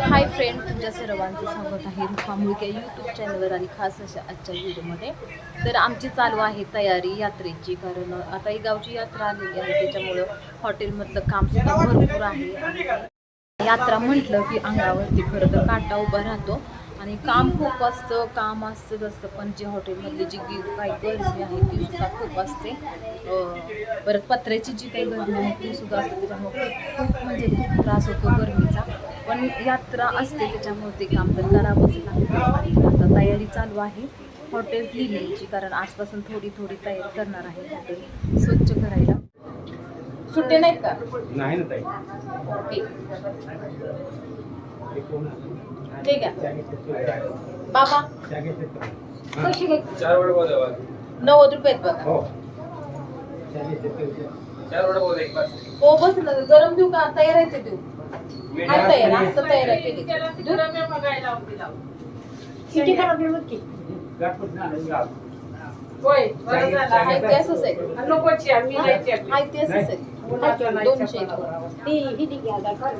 Hi friend तुमच्या सर्वांचं स्वागत आहे. रुपा मुळके यूट्यूब चॅनलवर आणि खास अशा आजच्या व्हिडिओमध्ये. तर आमची चालू आहे तयारी यात्रेची कारण आता ही गावची यात्रा आलेली आहे. त्याच्यामुळं हॉटेलमधलं काम सुद्धा भरपूर आहे. यात्रा म्हटलं की अंगावरती खरं तर काटा उभा राहतो. आणि काम खूप असतं काम असतंच असतं पण जे हॉटेलमधली जी काही गर्दी आहे ती सुद्धा खूप असते. परत पत्र्याची जी काही गर्दी आहे ती सुद्धा असते. त्याच्यामुळे खूप म्हणजे खूप त्रास होतो गरमीचा पण यात्रा असते त्याच्यामुळे ते काम तर करावंच लागतं. आता तयारी चालू आहे. हॉटेल क्लिनिंगची कारण आजपासून थोडी थोडी तयारी करणार आहे हॉटेल. स्वच्छ करायला. सुट्टे नाहीत का? नाही ना ताई. ओके. ठीक आहे. बाबा. कशी घे. चार वडे. नव्वद रुपयात बघा. हो. चार वडे बोल एक बस. हो बस ना गरम देऊ का? तयार आहे ते देऊ. तयार. असं तयार आहे केली किती करा बिल की गाठपट ना, नाही गाव. होय बरं झालं. हाय ते असंच आहे. नकोची आम्ही जायची आपली. हाय ते असंच आहे. दोनशे एक. ती हिदी घ्या आधार कार्ड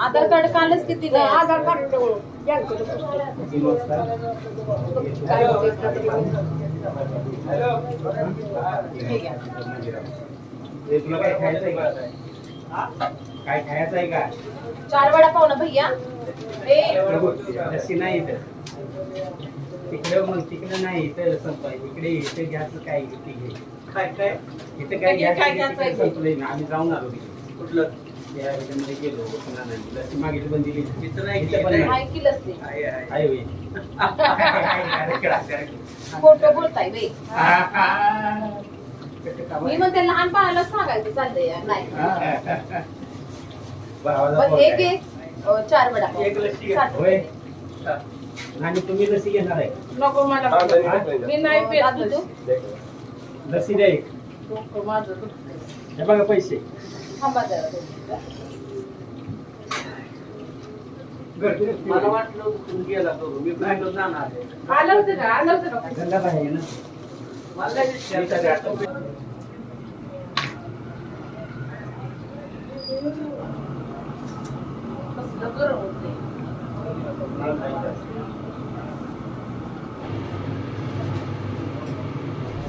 आधार कार्ड कालच किती नाही, आधार कार्ड. काय हे खायचं आहे का? काय खायचं आहे का चार वडा पाव ना भैया लस्सी नाही इथं. तिकडे मग तिकडे नाही इथं संपाय इकडे इथे घ्यायचं काय? इथे घे. काय काय? इथं काय काय घ्यायचं संपलंय ना आम्ही जाऊन आलो कुठलं? त्या ह्याच्यामध्ये गेलो पुन्हा नाही लस्सी मागितली पण दिली इथं नाही इथं पण हाय नाही की लस्सी आहे होय. खोटं बोलताय बे कसं मी म्हणते लहानपणाला सांगायचं चाललंय यार. नाही पण एक आहे. एक अं, चार वडा. एक लस्सी. साठ होय. रुपये. आणि तुम्ही लस्सी घेणार आहे नको मला मी नाही पेत दादू तू? लस्सी द्या एक माझं. हे बघा पैसे मला वाटलं तुम्ही गेला तो मी बँकेत जाणार आहे. आलं होतं का आलं होतं का घरात आहे ना मला विचारायचं आहे. कसलं गरम होतंय.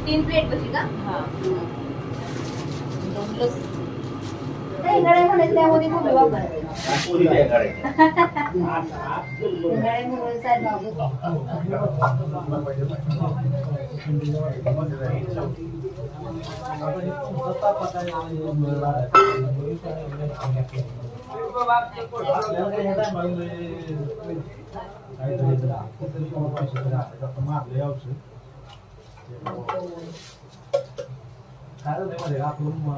तीन प्लेट कशी का हा. दोन लस्सी ಬೆಂಗಳೂರು ಇಲ್ಲೇ ಓದಿದ್ದು ಬಿವಾಗ Cara, lembra de lá, por uma...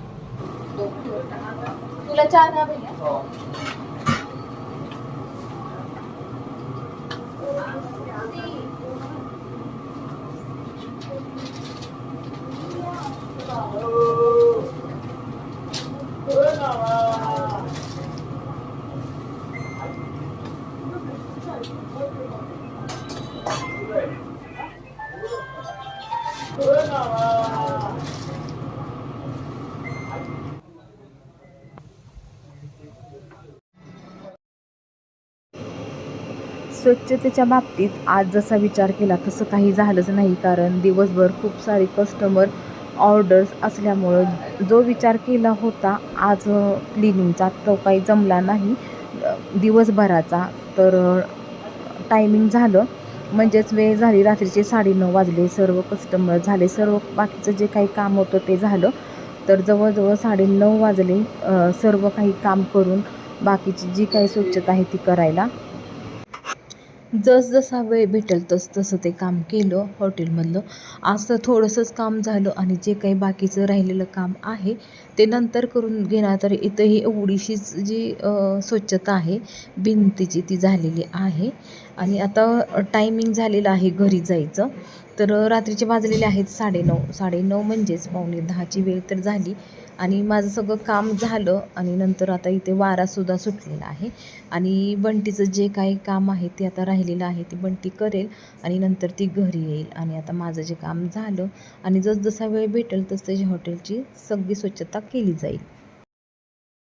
तुला चार ना भैया स्वच्छतेच्या बाबतीत आज जसा विचार केला तसं काही झालंच नाही. कारण दिवसभर खूप सारे कस्टमर ऑर्डर्स असल्यामुळं जो विचार केला होता आज क्लिनिंगचा तो काही जमला नाही. दिवसभराचा तर टायमिंग झालं. म्हणजेच वेळ झाली रात्रीचे साडेनऊ वाजले सर्व कस्टमर झाले. सर्व बाकीचं जे काही काम होतं ते झालं. तर जवळजवळ साडेनऊ वाजले सर्व काही काम करून बाकीची जी काही स्वच्छता आहे ती करायला. जसजसा वेळ भेटेल तस तसं ते काम केलं हॉटेलमधलं. आज तर थोडंसंच काम झालं आणि जे काही बाकीचं राहिलेलं काम आहे ते नंतर करून घेणार. तर इथंही एवढीशीच जी स्वच्छता आहे भिंतीची ती झालेली आहे. आणि आता टायमिंग झालेलं आहे घरी जायचं. तर रात्रीचे वाजलेले आहेत साडेनऊ. साडेनऊ म्हणजेच पावणे दहाची वेळ तर झाली. आणि माझं सगळं काम झालं आणि नंतर आता इथे वारासुद्धा सुटलेला आहे. आणि बंटीचं जे काही काम आहे ते आता राहिलेलं आहे ती बंटी करेल आणि नंतर ती घरी येईल. आणि आता माझं जे काम झालं आणि जसजसा वेळ भेटेल तस त्याची हॉटेलची सगळी स्वच्छता केली जाईल.